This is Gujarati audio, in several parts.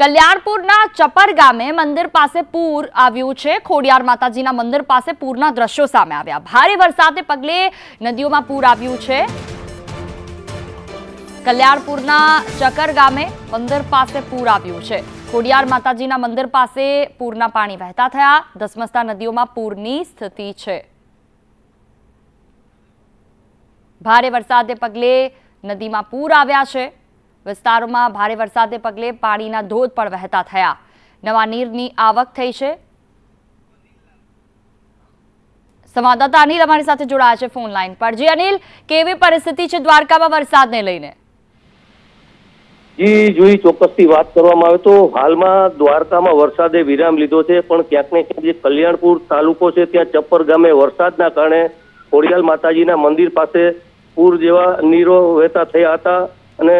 કલ્યાણપુરના ચપર ગામે મંદિર પાસે પૂર આવ્યું છે. ખોડિયાર માતાજીના મંદિર પાસે પૂરના દ્રશ્યો સામે આવ્યા. ભારે વરસાદને પગલે નદીઓમાં પૂર આવ્યું છે. કલ્યાણપુરના ચકર ગામે મંદિર પાસે પૂર આવ્યું છે. ખોડિયાર માતાજીના મંદિર પાસે પૂરના પાણી વહેતા થયા. ધસમસતા નદીઓમાં પૂરની સ્થિતિ છે. ભારે વરસાદને પગલે નદીમાં પૂર આવ્યા છે. વિસ્તારોમાં ભારે વરસાદને પગલે પાણીના ધોધ પણ વહેતા થયા. નવા નીરની આવક થઈ છે. સંવાદદાતા અનિલ અમારી સાથે જોડાયા છે ફોન લાઈન પર. જી અનિલ, કેવી પરિસ્થિતિ છે દ્વારકામાં વરસાદને લઈને? જી જોઈ ચોક્કસથી વાત કરવામાં આવે તો હાલમાં દ્વારકામાં વરસાદે વિરામ લીધો છે, પણ ક્યાંક ને ક્યાંક જે કલ્યાણપુર તાલુકો છે, ત્યાં ચપ્પર ગામે વરસાદના કારણે ખોડિયાલ માતાજીના મંદિર પાસે પૂર જેવા નીરો વહેતા થયા હતા અને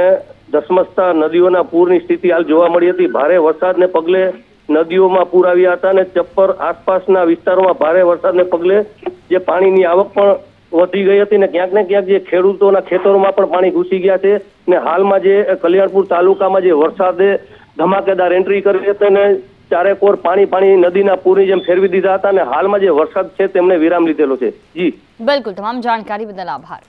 ધસમસતા નદીઓના પૂરની સ્થિતિ હાલ જોવા મળી હતી. ભારે વરસાદને પગલે નદીઓમાં પૂર આવ્યા હતા અને ચપ્પર આસપાસના વિસ્તારોમાં ભારે વરસાદને પગલે જે પાણીની આવક પણ વધી ગઈ હતી ને ક્યાંક ને ક્યાંક જે ખેડૂતોના ખેતરોમાં પણ પાણી ઘૂસી ગયા છે ને હાલમાં જે કલ્યાણપુર તાલુકામાં જે વરસાદે ધમાકેદાર એન્ટ્રી કરી હતી ને ચારેકોર પાણી પાણી નદીના પૂરની જેમ ફેરવી દીધા હતા અને હાલમાં જે વરસાદ છે તેમણે વિરામ લીધેલો છે. જી. બિલકુલ, તમામ જાણકારી બદલ આભાર.